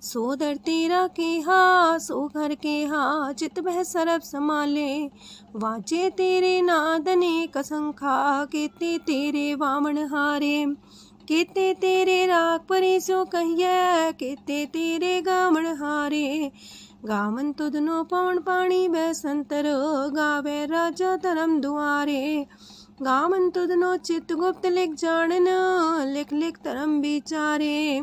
ਪ੍ਰਸਾਦ ਸੋਦਰ ਤੇਰਾ ਕਿਹਾ, ਸੋ ਘਰ ਕੇਹਾ, ਚਿਤ ਬਹਿ ਸਰਬ ਸਮਾਲੇ ਵਾਜੇ ਤੇਰੇ ਨਾਦ ਨੇ ਕਸੰਖਾ ਕੀਤੇ ਤੇਰੇ ਵਾਮਣ ਹਾਰੇ। ਕੀਤੇ ਤੇਰੇ ਰਾਗ ਪਰੇ ਸੋ ਕਹੀਐ, ਕੀਤੇ ਤੇਰੇ ਗਾਵਣ ਹਾਰੇ। ਗਾਵਨ ਤੁਧਨੋ ਪਵਨ ਪਾਣੀ ਬੈ ਸੰਤਰ, ਗਾਵੇ ਰਾਜਾ ਧਰਮ ਦੁਆਰੇ। ਗਾਵਨ ਤੁਧਨੋ ਚਿਤ ਗੁਪਤ ਲਿਖ ਜਾਣਨ, ਲਿਖ ਲਿਖ ਧਰਮ ਵਿਚਾਰੇ।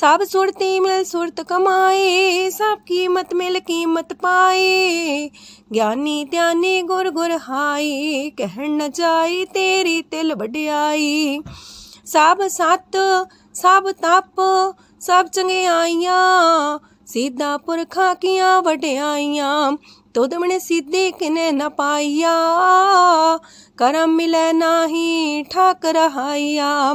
ਸਭ ਸੁਰਤੀ ਮਿਲ ਸੁਰਤ ਕਮਾਏ, ਸਭ ਕੀਮਤ ਮਿਲ ਕੀਮਤ ਪਾਏ। ਗਿਆਨੀ ਧਿਆਨੀ ਗੁਰ ਗੁਰ हाई ਕਹਿਣ न जाई तेरी तिल ਵਡਿਆਈ। ਸਭ ਸਤ, ਸਭ ਤਪ, ਸਭ ਚੰਗਿਆਈਆਂ, ਸਿੱਧਾ ਪੁਰਖਾਂ ਕੀਆਂ ਵਡਿਆਈਆਂ। ਤੋਦਮਣੇ ਸਿੱਧੇ ਕਿਨੇ ਨਾ ਪਾਈਆ, ਕਰਮ ਮਿਲੇ ਨਾਹੀ ਠਾਕ ਰਹਾਈਆ।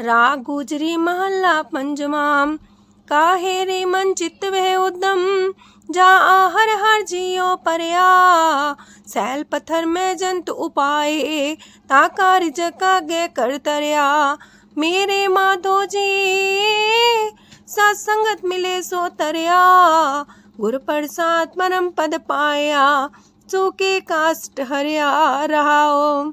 राग गुजरी महला पंजमाम काहे रे मन चित्त वे उदम, जा आहर हर जियो परया। सैल पत्थर में जंत उपाए ताकार जका गे कर तरया। मेरे माधो जी, सत्संगत मिले सो तरया। गुर प्रसाद परम पद पाया, चूके काष्ट हरिया रहा ओम।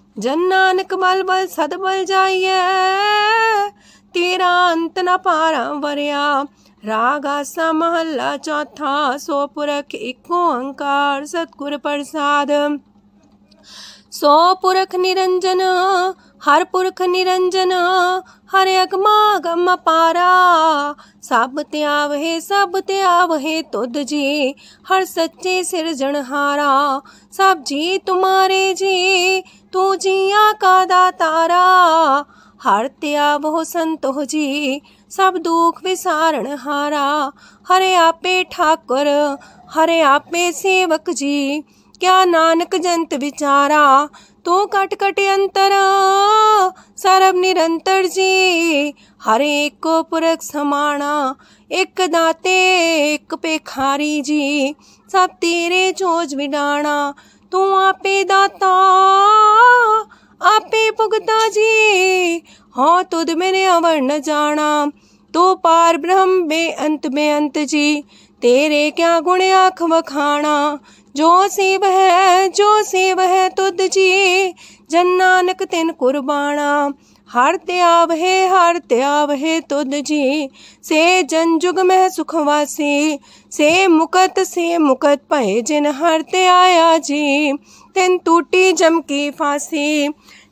ਜਨ ਨਾਨਕ ਬਲ ਬਲ ਸਦ ਬਲ ਜਾਈਐ। ਤੇਰਾ ਅੰਤ ਨ ਪਾਰਾਂ ਵਰਿਆ। ਰਾਗ ਆਸਾ ਮਹੱਲਾ ਚੌਥਾ, ਸੋ ਪੁਰਖ ਏਕ ਓੰਕਾਰ ਸਤਿਗੁਰ ਪ੍ਰਸਾਦ। ਸੋ ਪੁਰਖ ਨਿਰੰਜਨ हर पुरख निरंजन, हर अगमा पारा। सब त्याव है सब त्याव है तुद जी, हर सच्चे सृजनहारा सब जी तुम्हारे जी, तू जिया का तारा हर त्याव हो संतो जी, सब दुख विसारण हारा। हरे आपे ठाकुर, हरे आपे सेवक जी, क्या नानक जंत विचारा। ਕਟ ਕਟ ਅੰਤਰ ਸਰਬ ਨਿਰੰਤਰ ਜੀ ਹਰ ਏਕੋ ਪੁਰਖ ਸਮਾਣਾ ਇੱਕ ਦਾਤੇ ਇੱਕ ਪੇਖਾਰੀ ਜੀ ਸਭ ਤੇਰੇ ਚੋਜ ਵਿਡਾਣਾ ਤੂੰ ਆਪੇ ਦਾਤਾ ਆਪੇ ਭੁਗਤਾ ਜੀ ਹਾਂ ਤੁਧ ਮੇਰੇ ਅਵਰ ਨ ਜਾਣਾ ਤੂੰ ਪਾਰ ਬ੍ਰਹਮ ਬੇਅੰਤ ਬੇਅੰਤ ਜੀ ਤੇਰੇ ਕਿਆ ਗੁਣ ਆਖ ਵਖਾਣਾ ਜੋ ਸੇਵ ਹੈ ਜੋ ਸੇਵ ਹੈ ਤੁਧ ਜੀ ਜਨ ਨਾਨਕ ਤਿਨ ਕੁਰਬਾਨਾ ਹਰ ਤਿਆਵ ਹੈ ਹਰ ਤਿਆਵ ਹੈ ਤੁਧ ਜੀ ਸੇ ਜਨ ਜੁਗ ਮਹਿ ਸੁਖ ਵਾਸੀ ਸੇ ਮੁਕਤ ਸੇ ਮੁਕਤ ਭਏ ਜਿਨ ਹਰ ਤੇ ਆਇਆ ਜੀ ਤਿਨ ਟੂਟੀ ਜਮ ਕੀ ਫਾਸੀ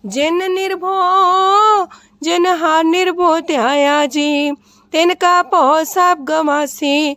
ਜਿਨ ਨਿਰਭੋ ਜਿਨ ਹਰ ਨਿਰਭੋ ਤੇ ਆਇਆ ਜੀ ਤਿਨ ਕਾ ਭੋ ਸਭ ਗਵਾਸੀ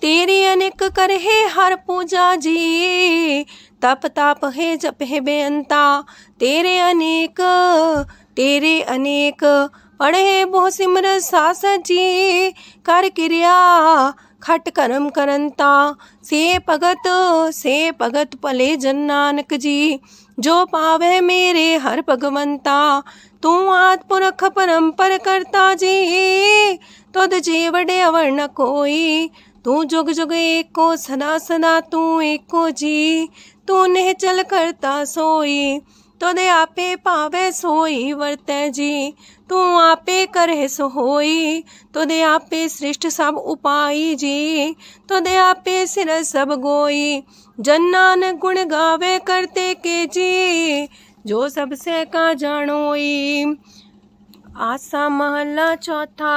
तेरी अनेक कर है हर पूजा जी। तप ताप है, जप है बेअंता। तेरे अनेक तेरे अनेक। पढ़े बहु सिमर सास जी। कर क्रिया, खट करम करंता। से भगत से भगत पले जन नानक जी। जो पावे मेरे हर भगवंता। तू आद पुरख परंपर करता जी। तुद जी वडे अवर न कोई तू जुग जुग एको सदा सदा तू एको जी। तू ने चल करता सोई तुदे आपे पावे सोई वरते जी। तू आपे करे सो होई तुदे आपे सृष्ट सब उपाई जी। तुदे आपे सिर सब गोई जन्नान गुण गावे करते के जी। जो सबसे का जानोई आसा महला चौथा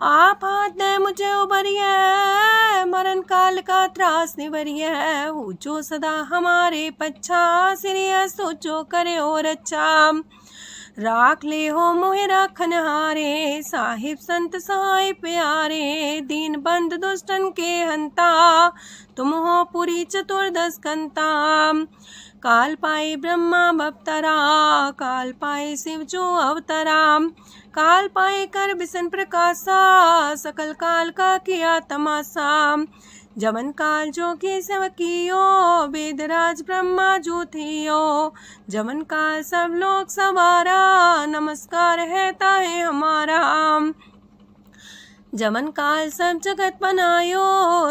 आप हाथ दे मुझे उबरिए मरण काल का त्रास निवरिए। जो सदा हमारे पच्छा सिरिया सोचो करे और अच्छा। राख ले हो मोहे राखन हारे, साहिब संत सहाय प्यारे। दीन बंद दुष्टन के हंता, तुम हो पुरी चतुर्दश कंता। काल पाए ब्रह्मा बवतरा काल पाए शिव जो अवतरा। काल पाए कर बिसन प्रकाशा, सकल काल का किया तमाशा। जवन काल जो की सवकियो वेदराज ब्रह्मा जो थियो। जवन काल सब लोग सवारा, नमस्कार है ताहे हमारा। जमन काल सब जगत बनायो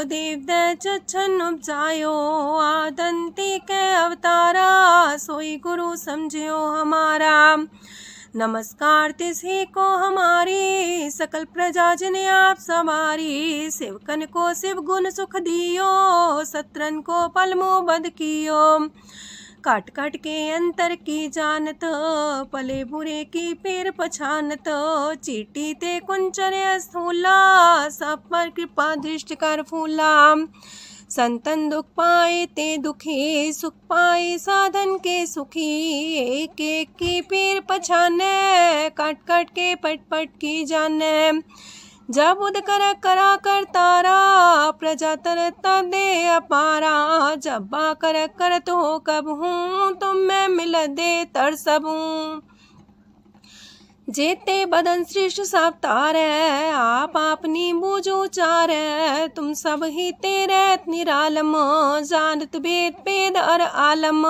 देव दच्छन उपजायो, आदंती के अवतारा, सोई गुरु समझियो हमारा। नमस्कार तिसे को हमारी, सकल प्रजा जिने आप सवारी। शिवकन को शिव गुण सुख दियो, सत्रन को पलमो बद कियो। काट काट के अंतर की जानत पले बुरे की पेर पछानत चीटी ते कुंचर स्थूला सब पर कृपा दृष्टि कर फूला। संतन दुख पाए ते दुखी, सुख पाए साधन के सुखी। एक एक की पीर पछाने कट कट के पट पट की जाने। जब उद कर करा तारा प्रजा तरता दे अपारा। जब बा कर तो कब हूँ तुम मैं मिल दे तर सब जेते बदन श्रेष्ठ सब तारे, आप अपनी बूझो चार तुम सब ही तेरे निरालम, जानत बेद पेद अर आलम।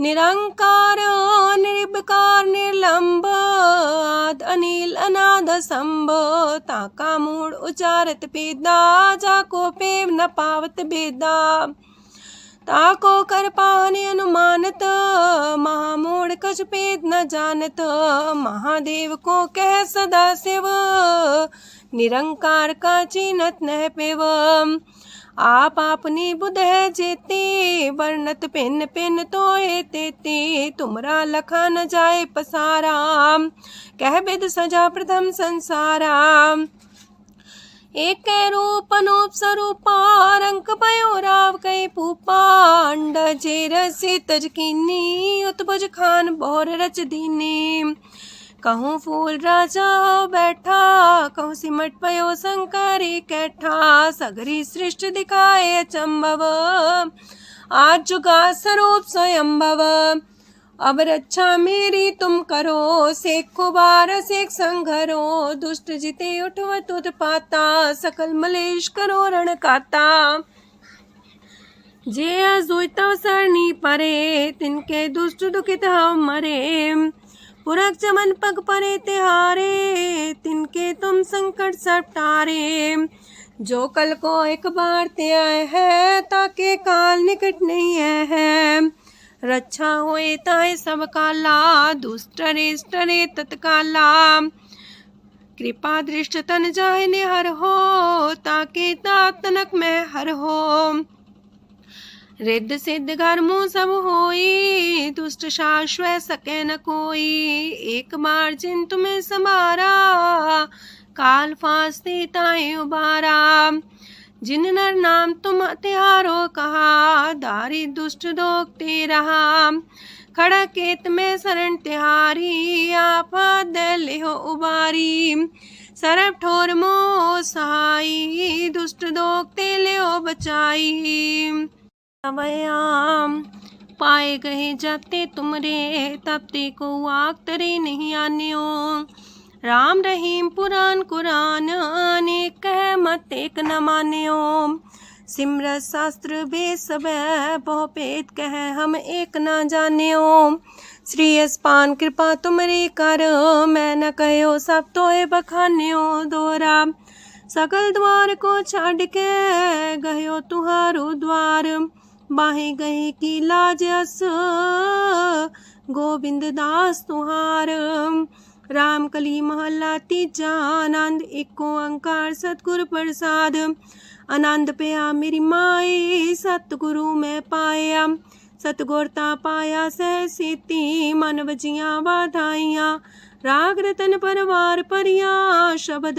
निरंकार, निर्विकार, निर्लंब अनिल, अनाद, संभ, ताका, मूड, उचारत पेदा जाको, पेव, न पावत बेदा ताको, कर, पाने, अनुमानत, महामूड, कछ, पेद, न जानत, महादेव को कह सदा शिव निरंकार का चिन्हत न पेव। आप अपनी बुध जेते, वर्णत पेन पेन तो तेते, तुमरा लखा न जाए पसारा। कह बिद सजा प्रथम संसारा। एक रूप अनूप स्वरूपा रंक पयो राव कई पूपा। अंड जे रसी तजकीनी उत्बज खान बोर रच दीनी। कहूँ फूल राजा बैठा, कहूँ सिमट पयो शंकरी कैठा, सगरी सृष्टि दिखाए चंबव। आज जुगा स्वरूप स्वयंभव। अब रक्षा मेरी तुम करो, सेख कुबार सेख संघरो, दुष्ट जिते उठवत उत्पाता सकल मलेश करो रण काता। जे अजुतव सरणी परे, तिनके दुष्ट दुखित हव मरे। पुरख चमन पग परे तिहारे तिनके तुम संकट सटारे जो कल को एक बार ते आए है ताके काल निकट नहीं है, है। रक्षा होए ताए सब काला दुष्ट रेष्ट रे तत्काला। कृपा दृष्ट तन जाए ने हर हो ताके तनक में हर हो। रिद्ध सिद्ध गर्मो सब होई, दुष्ट शाश्वत सके न कोई। एक बार जिन तुम्हें समारा काल फांसते ताए उबारा जिन नर नाम तुम तिहारो कहा, दारी दुष्ट दोगते रहा। खड़ा केत में शरण तिहारी, आप दे हो उबारी। सरब ठोर मो सहाई दुष्ट दोगते ले बचाई। अवयाम पाए गए जाते तुमरे, तब ते को आग तरे नहीं आने ओ राम रहीम पुराण कुरान, अनेक कह मत एक न माने सिमरत शास्त्र बे सब बहुपेद कह हम एक न जाने श्री अस्पान कृपा तुमरे कर, मैं न कहो सब तो बखाने ओ दोरा सकल द्वार को छाड़ के गयो तुहारो द्वार। बाहे गए की लाज अस गोविंद दास तुहार राम कली महला तीजा आनंद इको अंकार सतगुरु प्रसाद आनंद पया मेरी माए सतगुरु में पाया सतगुरता पाया सह सीती मन वजिया वाधाइया राग रतन परवार परिया शब्द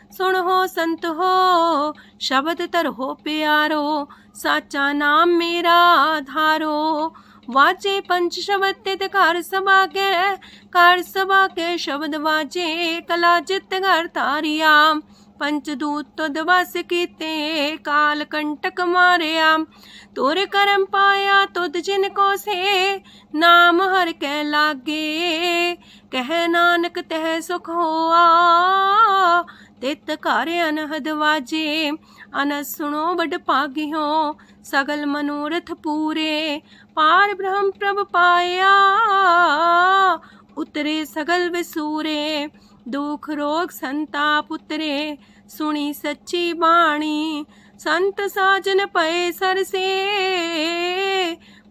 ਸੁਣ ਹੋ ਸੰਤ ਹੋ ਸ਼ਬਦ ਧਰੋ ਪਿਆਰੋ ਸਾਚਾ ਨਾਮ ਮੇਰਾ ਆਧਾਰੋ ਵਾਜੇ ਪੰਚ ਸ਼ਬਦ ਤੇ ਘਰ ਸਭਾ ਕੇ ਘਰ ਸਭਾ ਕੇ ਸ਼ਬਦ ਵਾਜੇ ਕਲਾ ਜਿਤ ਘਰ ਤਾਰਿਆ ਪੰਚ ਦੂਤ ਤੁਧ ਵਸ ਕੀਤੇ ਕਾਲ ਕੰਟਕ ਮਾਰਿਆ ਤੋਰ ਕਰਮ ਪਾਇਆ ਤੁਧ ਜਿਨ ਕੋ ਸੇ ਨਾਮ ਹਰ ਕੇ ਲਾਗੇ ਕਹਿ ਨਾਨਕ ਤਹਿ ਸੁਖ ਹੋਆ ਤਿਤ ਘਰ ਅਨਹਦ ਵਾਜੇ, ਅਨ ਸੁਣੋ ਬੜ ਭਾਗਿਓ, ਸਗਲ ਮਨੋਰਥ ਪੂਰੇ, ਪਾਰ ਬ੍ਰਹਮ ਪ੍ਰਭ ਪਾਇਆ, ਉਤਰੇ ਸਗਲ ਵਿਸੂਰੇ, ਦੁਖ ਰੋਗ ਸੰਤਾਪ ਉਤਰੇ, ਸੁਣੀ ਸੱਚੀ ਬਾਣੀ, ਸੰਤ ਸਾਜਨ ਪਏ ਸਰਸੇ,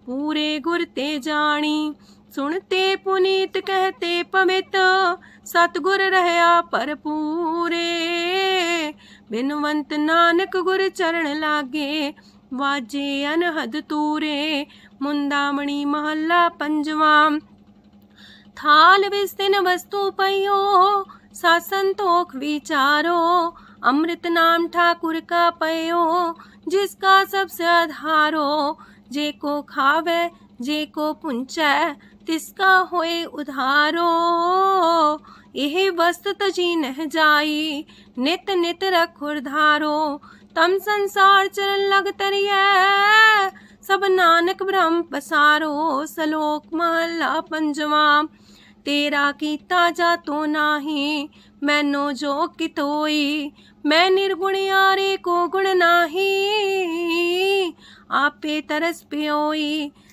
ਪੂਰੇ ਗੁਰ ਤੇ ਜਾਣੀ सुनते पुनीत कहते पवित, सतगुर रहया पर पूरे बिनवंत नानक गुर चरण लागे, वाजे अनहद तूरे। मुंदामणी महल्ला पंजवाम थाल विस्तिन वस्तु पयो सा विचारो। अमृत नाम ठाकुर का पयो जिसका सबसे आधारो। जे को खावे, जे को पुंचै किसका होए उधारो? यह वस्त ती नह जाई, नित नित रख उधारो। तम संसार चरण लग तरिय, सब नानक ब्रह्म पसारो। सलोक महला पंजवा तेरा कीता जा तो नाही, मैनो जो कितोई मैं निर्गुण यारे को गुण नाही, आपे तरस पियोई।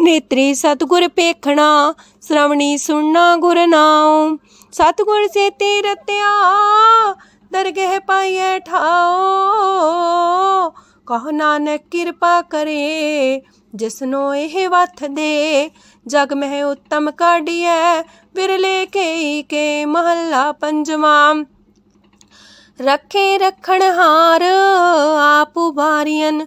ਨੇਤਰੀ ਸਤਗੁਰ ਪੇਖਣਾ ਸ਼ਰਵਣੀ ਸੁਣਨਾ ਗੁਰ ਨਾਉ। ਸਤਗੁਰ ਸੇ ਤੇ ਰਤਿਆ ਦਰਗਹਿ ਪਾਈਐ ਠਾਓ ਕਹ ਨਾਨਕ ਕਿਰਪਾ ਕਰੇ, ਜਿਸਨੋ ਇਹ ਵਥ ਦੇ। ਜਗ ਮਹਿ ਉਤਮ ਕਾਢੀਐ, ਵਿਰਲੇ ਕੇ ਕੇ ਮਹੱਲਾ ਪੰਜਵਾਂ। ਰੱਖੇ ਰਖਣ ਹਾਰ, ਆਪ ਉਬਾਰੀਨ